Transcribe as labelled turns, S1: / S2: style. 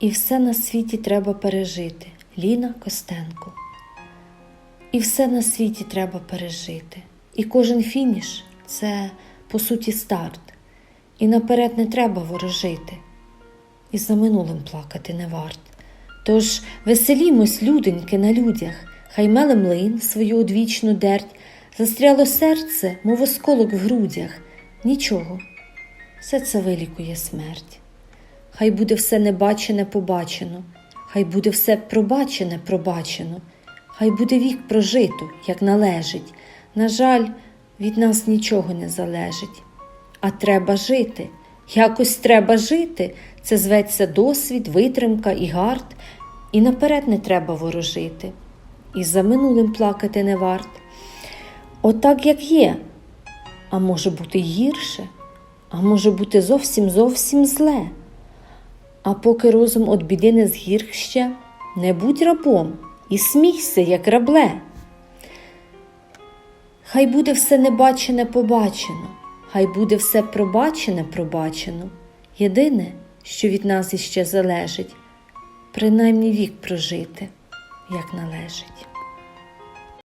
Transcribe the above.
S1: І все на світі треба пережити. Ліна Костенко. І все на світі треба пережити. І кожен фініш це по суті старт. І наперед не треба ворожити. І за минулим плакати не варт. Тож веселімось, люденьки, на людях, хай меле млин свою одвічну дерть, застряло серце, мов осколок в грудях. Нічого, все це вилікує смерть. Хай буде все небачене побачено, хай буде все пробачене пробачено, хай буде вік прожито, як належить. На жаль, від нас нічого не залежить. А треба жити. Якось треба жити. Це зветься досвід, витримка і гард, і наперед не треба ворожити. І за минулим плакати не варт. Отак, як є. А може бути гірше, а може бути зовсім зовсім зле. А поки розум от біди не згірх ще, не будь рабом і смійся, як рабле. Хай буде все небачене побачено, хай буде все пробачене пробачено. Єдине, що від нас іще залежить, принаймні вік прожити, як належить.